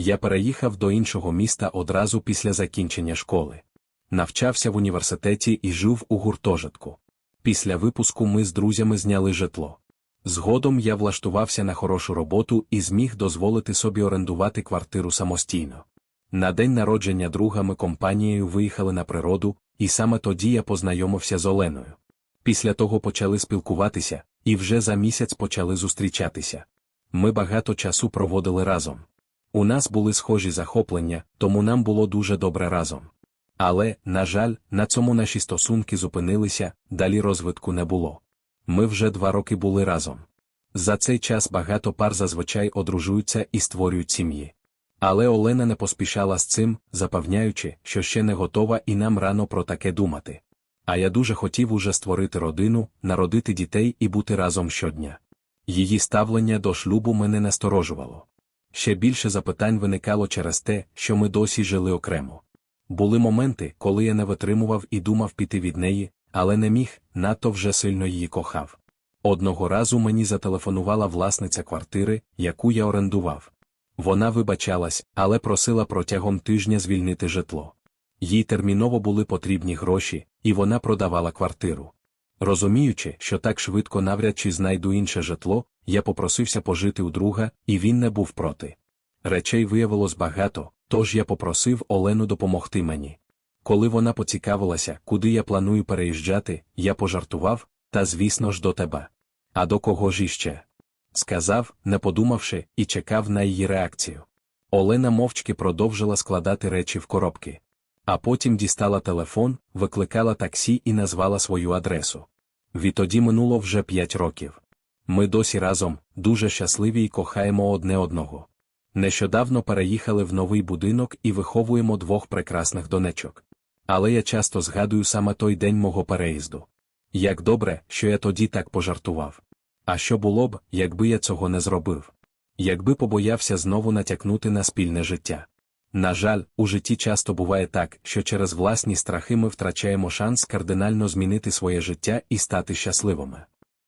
Я переїхав до іншого міста одразу після закінчення школи. Навчався в університеті і жив у гуртожитку. Після випуску ми з друзями зняли житло. Згодом я влаштувався на хорошу роботу і зміг дозволити собі орендувати квартиру самостійно. На день народження друга ми компанією виїхали на природу, і саме тоді я познайомився з Оленою. Після того почали спілкуватися, і вже за місяць почали зустрічатися. Ми багато часу проводили разом. У нас були схожі захоплення, тому нам було дуже добре разом. Але, на жаль, на цьому наші стосунки зупинилися, далі розвитку не було. Ми вже два роки були разом. За цей час багато пар зазвичай одружуються і створюють сім'ї. Але Олена не поспішала з цим, запевняючи, що ще не готова і нам рано про таке думати. А я дуже хотів уже створити родину, народити дітей і бути разом щодня. Її ставлення до шлюбу мене насторожувало. Ще більше запитань виникало через те, що ми досі жили окремо. Були моменти, коли я не витримував і думав піти від неї, але не міг, надто вже сильно її кохав. Одного разу мені зателефонувала власниця квартири, яку я орендував. Вона вибачалась, але просила протягом тижня звільнити житло. Їй терміново були потрібні гроші, і вона продавала квартиру. Розуміючи, що так швидко навряд чи знайду інше житло, я попросився пожити у друга, і він не був проти. Речей виявилось багато, тож я попросив Олену допомогти мені. Коли вона поцікавилася, куди я планую переїжджати, я пожартував, та звісно ж до тебе. А до кого ж іще? Сказав, не подумавши, і чекав на її реакцію. Олена мовчки продовжила складати речі в коробки. А потім дістала телефон, викликала таксі і назвала свою адресу. Відтоді минуло вже п'ять років. Ми досі разом, дуже щасливі і кохаємо одне одного. Нещодавно переїхали в новий будинок і виховуємо двох прекрасних донечок. Але я часто згадую саме той день мого переїзду. Як добре, що я тоді так пожартував. А що було б, якби я цього не зробив? Якби побоявся знову натякнути на спільне життя. На жаль, у житті часто буває так, що через власні страхи ми втрачаємо шанс кардинально змінити своє життя і стати щасливими.